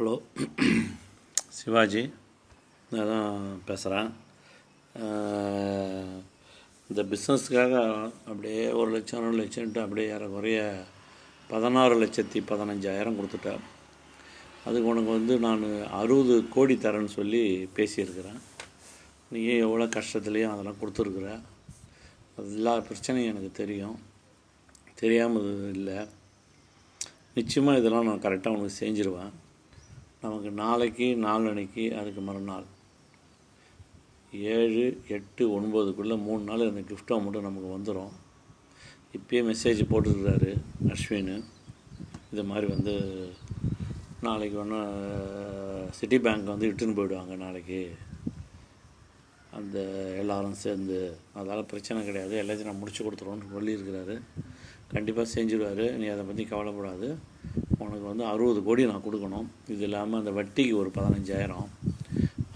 Hello. Sivaji நான் தான் பேசுகிறேன் இந்த பிஸ்னஸ்க்காக அப்படியே ஒரு லட்சம் ரெண்டு லட்சம்ட்டு அப்படியே ஏறக்குறைய பதினாறு லட்சத்தி பதினஞ்சாயிரம் கொடுத்துட்டேன். அதுக்கு உனக்கு வந்து நான் அறுபது கோடி தரேன்னு சொல்லி பேசியிருக்கிறேன். நீ எவ்வளோ கஷ்டத்துலேயும் அதெல்லாம் கொடுத்துருக்குற? அது எல்லா பிரச்சனையும் எனக்கு தெரியும். தெரியாமல் இல்லை. நிச்சயமாக இதெல்லாம் நான் கரெக்டாக உனக்கு செஞ்சுருவேன். நமக்கு நாளைக்கு நாளனைக்கு அதுக்கு மறுநாள். ஏழு எட்டு ஒன்பதுக்குள்ளே மூணு நாள் அந்த gift அமௌண்ட்டு நமக்கு வந்துடும் இப்பயே மெசேஜ் போட்டுருக்கிறாரு அஸ்வின். இது மாதிரி வந்து நாளைக்கு ஒன்று சிட்டி பேங்க் வந்து இட்டுன்னு போயிடுவாங்க நாளைக்கு. அந்த எல்லாரும் சேர்ந்து. அதால் பிரச்சனை கிடையாது. எல்லாத்தையும் நான் முடிச்சு கொடுத்துருவோன்னு சொல்லியிருக்கிறாரு. கண்டிப்பாக செஞ்சுருவார். நீ அதை பற்றி கவலைப்படாது. உனக்கு வந்து அறுபது கோடி நான் கொடுக்கணும். இது இல்லாமல் அந்த வட்டிக்கு ஒரு பதினஞ்சாயிரம்.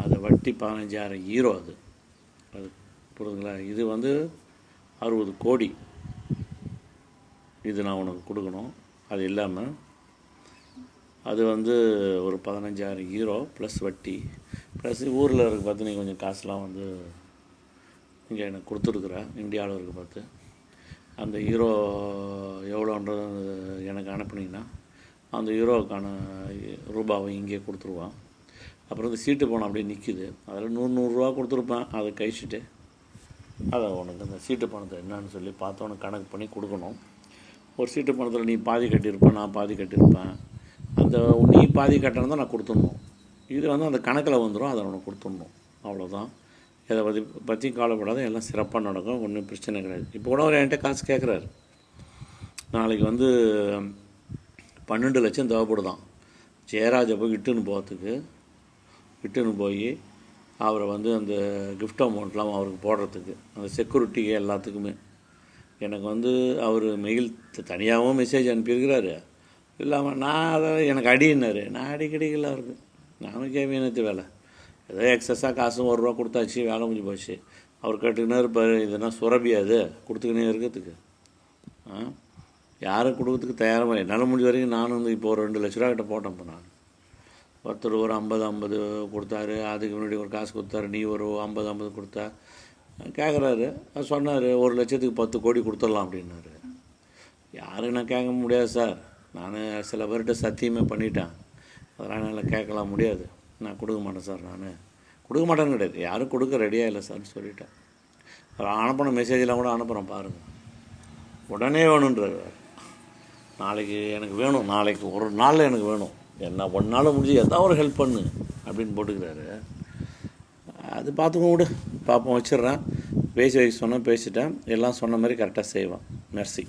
அந்த வட்டி பதினஞ்சாயிரம் ஈரோ அது. அது புரியுதுங்களா இது வந்து அறுபது கோடி. இது நான் உனக்கு கொடுக்கணும். அது இல்லாமல் அது வந்து ஒரு பதினஞ்சாயிரம் ஈரோ ப்ளஸ் வட்டி. ப்ளஸ் ஊரில் இருக்க பார்த்து நீ கொஞ்சம் காசுலாம் வந்து இங்கே எனக்கு கொடுத்துருக்குற. இந்தியாவில் இருக்க பார்த்து. அந்த ஹீரோ எவ்வளோன்றது எனக்கு அனுப்புனீங்கன்னா அந்த ஹீரோவுக்கான ரூபாவை இங்கே கொடுத்துருவான். அப்புறம் இந்த சீட்டு பணம் அப்படியே நிற்கிது அதில் நூறு நூறுரூவா கொடுத்துருப்பேன். அதை கழிச்சிட்டு அதை உனக்கு அந்த சீட்டு பணத்தை என்னன்னு சொல்லி பார்த்து உனக்கு கணக்கு பண்ணி கொடுக்கணும். ஒரு சீட்டு பணத்தில் நீ பாதி கட்டியிருப்பேன் நான் பாதி கட்டியிருப்பேன். அந்த நீ பாதி கட்டணும் தான் நான் கொடுத்துடணும். இது வந்து அந்த கணக்கில் வந்துடும் அதை உனக்கு கொடுத்துடணும். அவ்வளோதான் இதை பற்றி பற்றி கவலைப்படாத எல்லாம் சிறப்பாக நடக்கும் ஒன்றும் பிரச்சனை கிடையாது. இப்போ கூட அவர் என்கிட்ட காசு கேட்குறாரு நாளைக்கு வந்து பன்னெண்டு லட்சம் தேவைப்படுதான். ஜெயராஜை போய் இட்டுன்னு போகிறதுக்கு இட்டுன்னு போய் அவரை வந்து அந்த கிஃப்ட் அமௌண்ட்லாம் அவருக்கு போடுறதுக்கு அந்த செக்யூரிட்டி எல்லாத்துக்குமே. எனக்கு வந்து அவர் மெயில் தனியாகவும் மெசேஜ் அனுப்பியிருக்கிறாரு. இல்லாமல் நான் அதை எனக்கு அடினார் நான் அடிக்கடிக்கல அவருக்கு நானும் கேவீனத்து வேலை. ஏதோ எக்ஸஸாக காசும் ஒரு ரூபா கொடுத்தாச்சு வேலை முடிஞ்சு போச்சு. அவர் கேட்டுக்கினே இருப்பார் இதுனா சுரபி அது? கொடுத்துக்கினே இருக்கிறதுக்கு. ஆ? யாரும் கொடுக்கறதுக்கு தயாராக என்னால் முடிஞ்ச வரைக்கும் நானும் வந்து இப்போ ஒரு ரெண்டு லட்ச ரூபா கிட்ட போட்டேன் இப்போ நான். ஒருத்தர் ஒரு ஐம்பது ஐம்பது கொடுத்தாரு. அதுக்கு முன்னாடி ஒரு காசு கொடுத்தாரு. நீ ஒரு ஐம்பது ஐம்பது கொடுத்தா. கேட்குறாரு சொன்னார் ஒரு லட்சத்துக்கு பத்து கோடி கொடுத்துடலாம் அப்படின்னாரு. யாரும் நான் கேட்க முடியாது சார். நான் சில பேர்கிட்ட சத்தியமே பண்ணிட்டேன். அதெல்லாம் என்னால் கேட்கலாம் முடியாது. நான் கொடுக்க மாட்டேன் சார் நான். கொடுக்க மாட்டேன்னு கிடையாது. யாரும் கொடுக்க ரெடியாக இல்லை சார்னு சொல்லிட்டேன். அப்புறம் அனுப்பின மெசேஜெலாம் கூட அனுப்புகிறேன் பாருங்கள் உடனே வேணுன்றார் நாளைக்கு எனக்கு வேணும் நாளைக்கு ஒரு நாளில் எனக்கு வேணும். என்ன ஒரு நாள் முடிஞ்சு ஏதாவது ஒரு ஹெல்ப் பண்ணு அப்படின்னு போட்டுக்கிறாரு. அது பார்த்துக்கோ விடு. பார்ப்போம் வச்சிடுறேன். பேசி வைக்க சொன்னேன் பேசிட்டேன். எல்லாம் சொன்ன மாதிரி கரெக்டாக செய்வேன். மெர்சி